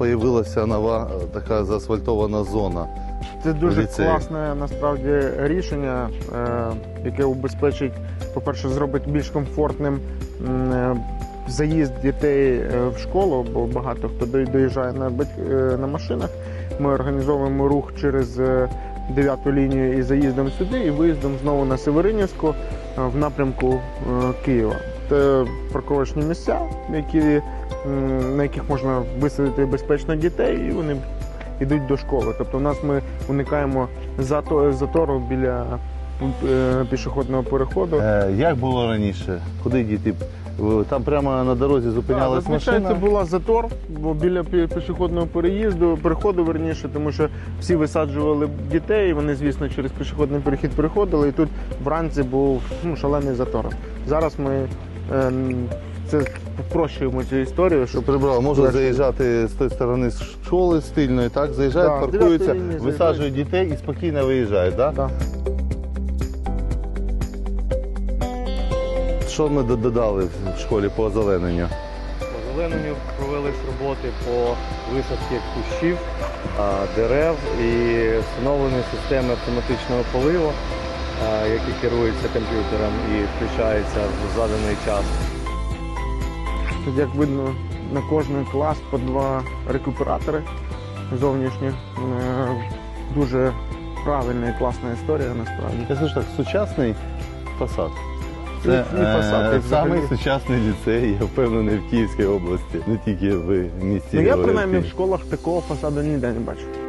з'явилася нова е, така заасфальтована зона. Це дуже ліцею. класне насправді рішення, е, яке убезпечить, по-перше, зробить більш комфортним е, заїзд дітей в школу, бо багато хто доїжджає на, на машинах. Ми організовуємо рух через дев'яту лінію і заїздом сюди, і виїздом знову на Северинівську в напрямку Києва. Це парковочні місця, які, на яких можна висадити безпечно дітей, і вони йдуть до школи. Тобто, у нас ми уникаємо зато- затору біля е, пішохідного переходу. Е, як було раніше? Куди діти? Там прямо на дорозі зупинялась Зазвичай машина. це була затор, бо біля пішохідного переїзду, переходу верніше, тому що всі висаджували дітей, вони, звісно, через пішохідний перехід переходили, і тут вранці був ну, шалений затор. Зараз ми це спрощуємо цю історію, щоб Прибрали, можуть Легше. заїжджати з тої сторони з школи стильної, так? Заїжджають, Да, паркуються, висаджують дітей і спокійно виїжджають. Так? Да. Що ми додали в школі по озелененню? По зелененню провелись роботи по висадці кущів, дерев і встановлені системи автоматичного поливу, які керуються комп'ютером і включаються в заданий час. Тут, як видно, на кожний клас по два рекуператори зовнішні. Е, Дуже правильна і класна історія насправді. Я скажу так, сучасний фасад. І е, самий сучасний ліцей, я впевнений, в Київській області, не тільки в місті. Ну я принаймні в школах такого фасаду ніде не бачу.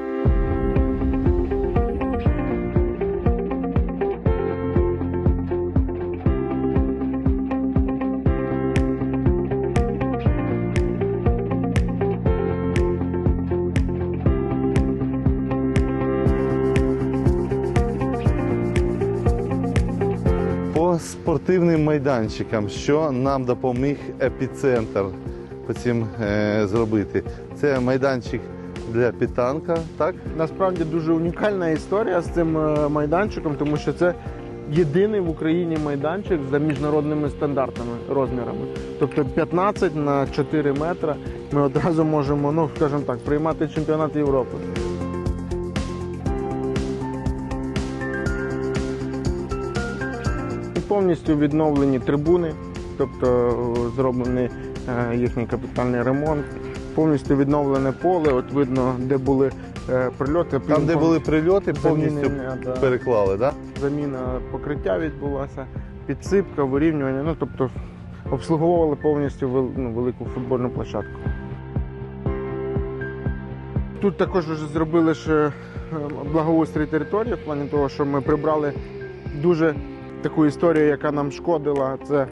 По спортивним майданчикам, що нам допоміг епіцентр по цим е, зробити? Це майданчик для підтанка, так? Насправді дуже унікальна історія з цим е, майданчиком, тому що це єдиний в Україні майданчик за міжнародними стандартами, розмірами. Тобто 15 на 4 метри ми одразу можемо, ну скажімо так, приймати чемпіонат Європи. Повністю відновлені трибуни, тобто е, зроблений е, їхній капітальний ремонт. Повністю відновлене поле. От видно, де були е, прильоти. Там, де були прильоти, повністю Замінення, переклали, так? заміна покриття відбулася, підсипка, вирівнювання. Ну тобто обслуговували повністю ну, велику футбольну площадку. Тут також вже зробили ще благоустрій території в плані того, що ми прибрали дуже таку історію, яка нам шкодила. Це е,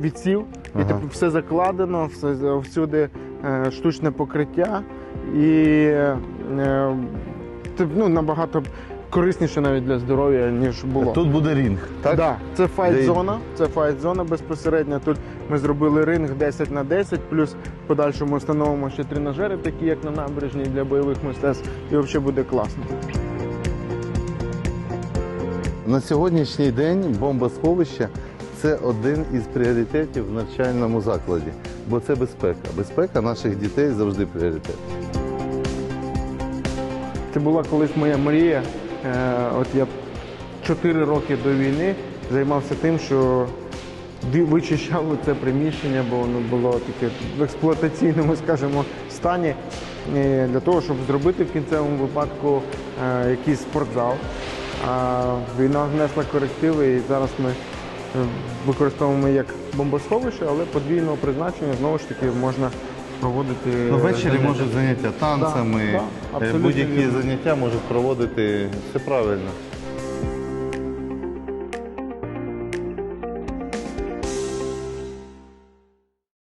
відсів. І типу, все закладено, все всюди е, штучне покриття і е, ну, набагато корисніше навіть для здоров'я, ніж було. Тут буде рінг, так? Да, це файт-зона. Це файт-зона безпосередньо. Тут ми зробили ринг 10 на 10, плюс в подальшому встановимо ще тренажери, такі як на набережній для бойових мистецтв, і взагалі буде класно. На сьогоднішній день бомбосховище це один із пріоритетів в навчальному закладі, бо це безпека. Безпека наших дітей завжди пріоритет. Це була колись моя мрія. Е, От я 4 роки до війни займався тим, що вичищав це приміщення, бо воно було таке в експлуатаційному, скажімо, стані. е, Для того, щоб зробити в кінцевому випадку е, якийсь спортзал. А війна внесла корективи, і зараз ми е, використовуємо як бомбосховище, але подвійного призначення знову ж таки можна проводити. Ну, ввечері заняття. можуть заняття танцями, Да, да, е, будь-які заняття можуть проводити. Все правильно.